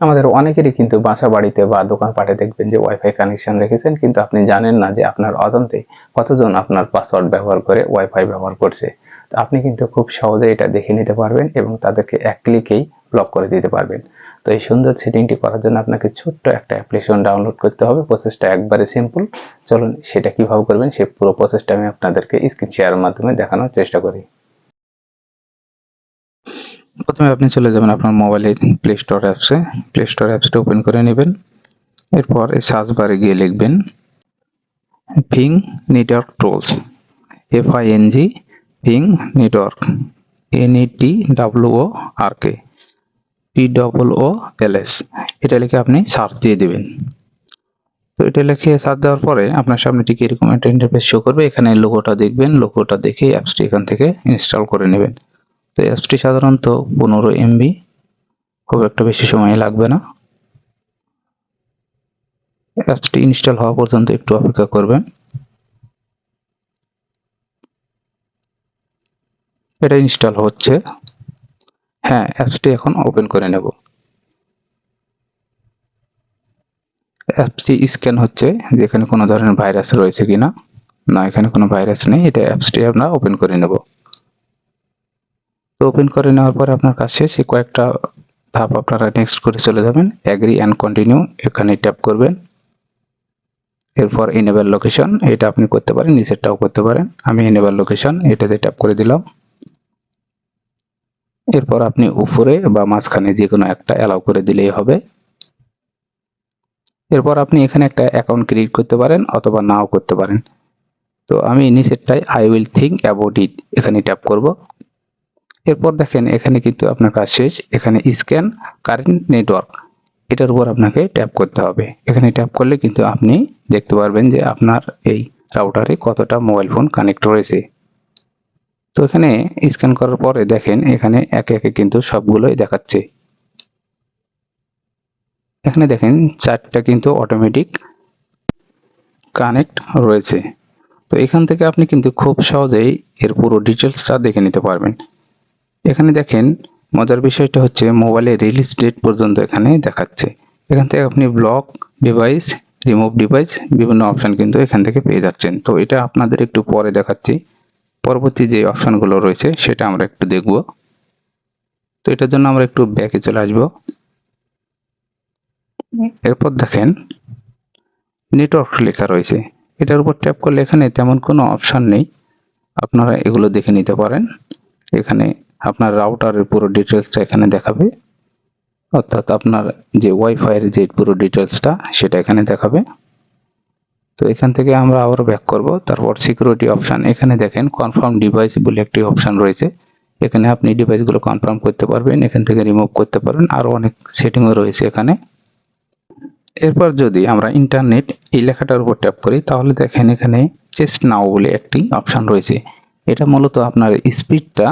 আমাদের অনেকেরই কিন্তু বাসা বাড়িতে বা দোকানপাটে দেখবেন যে ওয়াইফাই কানেকশন রেখেছেন, কিন্তু আপনি জানেন না যে আপনার অজান্তে কতজন আপনার পাসওয়ার্ড ব্যবহার করে ওয়াইফাই ব্যবহার করছে। তো আপনি কিন্তু খুব সহজে এটা দেখে নিতে পারবেন এবং তাদেরকে এক ক্লিকেই ব্লক করে দিতে পারবেন। তো এই সুন্দর সেটিংটি করার জন্য আপনাকে ছোট্ট একটা অ্যাপ্লিকেশন ডাউনলোড করতে হবে। প্রসেসটা একবারে সিম্পল চলুন সেটা কীভাবে করবেন সেই পুরো প্রসেসটা আমি আপনাদেরকে স্ক্রিন শেয়ারের মাধ্যমে দেখানোর চেষ্টা করি। প্রথমে আপনি চলে যাবেন আপনার মোবাইলের প্লে স্টোর অ্যাপসে প্লে স্টোর অ্যাপসটা ওপেন করে নেবেন। এরপর এই সার্চ বারে গিয়ে লিখবেন ভিং network tools F I N G ভিং network N E T O R K P double O L S এটা লিখে আপনি সার্চ দিয়ে দেবেন। তো এটা লিখে সার্চ দেওয়ার পরে আপনার সামনে ঠিক এরকম একটা ইন্টারফেস শো করবে। এখানে লোগোটা দেখবেন। লোগোটা দেখে অ্যাপসটি এখান থেকে ইনস্টল করে নেবেন। তো অ্যাপসটি সাধারণত পনেরো এমবি খুব একটা বেশি সময় লাগবে না। অ্যাপসটি ইনস্টল হওয়া পর্যন্ত একটু অপেক্ষা করবেন। এটা ইনস্টল হচ্ছে। হ্যাঁ অ্যাপসটি এখন ওপেন করে নেব। অ্যাপসটি স্ক্যান হচ্ছে, যে এখানে কোনো ধরনের ভাইরাস রয়েছে কিনা। না, এখানে কোনো ভাইরাস নেই। এটা অ্যাপসটি আমরা ওপেন করে নেব। তো ওপেন করে নেওয়ার পর আপনার কাজ শেষ, এই কয়েকটা ধাপ আপনারা নেক্সট করে চলে যাবেন। অ্যাগ্রি অ্যান্ড কন্টিনিউ এখানে ট্যাপ করবেন। এরপর এনেবল লোকেশন এটা আপনি করতে পারেন, নিচেরটাও করতে পারেন। আমি এনেবল লোকেশন এটাতে ট্যাপ করে দিলাম। এরপর আপনি উপরে বা মাঝখানে যে কোনো একটা অ্যালাউ করে দিলেই হবে। এরপর আপনি এখানে একটা অ্যাকাউন্ট ক্রিয়েট করতে পারেন অথবা নাও করতে পারেন। তো আমি নিচেরটাই I will think about it এখানে ট্যাপ করব। এরপর দেখেন, এখানে কিন্তু আপনার কাজ শেষ। এখানে স্ক্যান কারেন্ট নেটওয়ার্ক এটার উপর আপনাকে ট্যাপ করতে হবে। এখানে ট্যাপ করলে কিন্তু আপনি দেখতে পারবেন যে আপনার এই রাউটারে কতটা মোবাইল ফোন কানেক্ট রয়েছে তো এখানে স্ক্যান করার পরে দেখেন, এখানে একে একে কিন্তু সবগুলোই দেখাচ্ছে। এখানে দেখেন, চারটা কিন্তু অটোমেটিক কানেক্ট রয়েছে। তো এখান থেকে আপনি কিন্তু খুব সহজেই এর পুরো ডিটেলসটা দেখে নিতে পারবেন। এখানে দেখেন মজার বিষয়টা হচ্ছে মোবাইলের রিলিজ ডেট পর্যন্ত এখানে দেখাচ্ছে। এখান থেকে আপনি ব্লক ডিভাইস রিমুভ ডিভাইস বিভিন্ন অপশান কিন্তু এখান থেকে পেয়ে যাচ্ছেন। তো এটা আপনাদের একটু পরে দেখাচ্ছি। পরবর্তী যে অপশানগুলো রয়েছে সেটা আমরা একটু দেখব। তো এটার জন্য আমরা একটু ব্যাকে চলে আসব। এরপর দেখেন নেটওয়ার্ক লেখা রয়েছে। এটার উপর ট্যাপ করলে এখানে তেমন কোনো অপশান নেই। আপনারা এগুলো দেখে নিতে পারেন। এখানে আপনার রাউটারের পুরো ডিটেলসটা এখানে দেখাবে। অর্থাৎ আপনার যে ওয়াইফাইয়ের যে পুরো ডিটেলসটা সেটা এখানে দেখাবে। তো এখান থেকে আমরা আবার ব্যাক করব। তারপর সিকিউরিটি অপশান এখানে দেখেন কনফার্ম ডিভাইস বলে একটি অপশান রয়েছে। এখানে আপনি ডিভাইসগুলো কনফার্ম করতে পারবেন, এখান থেকে রিমুভ করতে পারেন আরও অনেক সেটিংও রয়েছে এখানে। এরপর যদি আমরা ইন্টারনেট এই লেখাটার উপর ট্যাপ করি, তাহলে দেখেন এখানে চেস্ট নাও বলে একটি অপশান রয়েছে। এটা মূলত আপনার স্পিডটা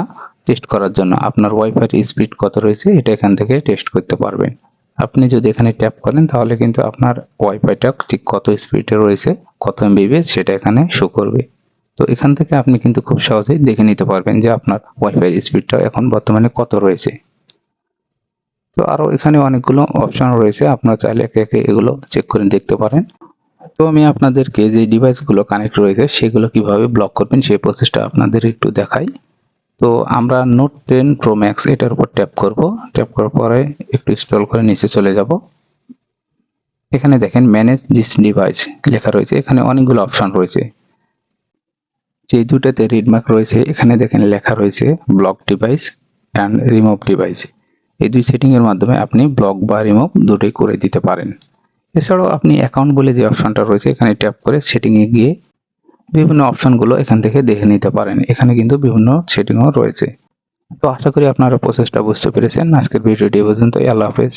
টেস্ট করার জন্য আপনার ওয়াইফাই স্পিড কত রয়েছে, এটা এখান থেকে টেস্ট করতে পারবেন আপনি যদি এখানে ট্যাপ করেন, তাহলে কিন্তু আপনার ওয়াইফাইটা ঠিক কত স্পিডে রয়েছে, কত এমবিবি সেটা এখানে শো করবে। তো এখান থেকে আপনি কিন্তু খুব সহজেই দেখে নিতে পারবেন যে আপনার ওয়াইফাই স্পিডটা এখন বর্তমানে কত রয়েছে। তো আরও এখানে অনেকগুলো অপশন রয়েছে, আপনারা চাইলে একে একে এগুলো চেক করে দেখতে পারেন। তো আমি আপনাদেরকে যে ডিভাইসগুলো কানেক্ট রয়েছে, সেগুলো কীভাবে ব্লক করবেন, সেই প্রসেসটা আপনাদের একটু দেখাই। তো আমরা নোট টেন প্রো ম্যাক্স এটার উপর ট্যাপ করব। ট্যাপ করার পরে একটু স্ক্রল করে নিচে চলে যাব। এখানে দেখেন ম্যানেজ দিস ডিভাইস লেখা রয়েছে। এখানে অনেকগুলো অপশন রয়েছে। যে দুটাতে রিডমার্ক রয়েছে, এখানে দেখেন লেখা রয়েছে block device and remove device এই দুই সেটিংয়ের মাধ্যমে আপনি ব্লক বা রিমুভ দুটোই করে দিতে পারেন। এছাড়াও আপনি অ্যাকাউন্ট বলে যে অপশনটা রয়েছে, এখানে ট্যাপ করে সেটিংয়ে গিয়ে বিভিন্ন অপশনগুলো এখান থেকে দেখে নিতে পারেন। এখানে কিন্তু বিভিন্ন সেটিংও রয়েছে। তো আশা করি আপনারা প্রসেসটা বুঝতে পেরেছেন। আজকের ভিডিওটি পর্যন্ত আল্লাহ হাফেজ।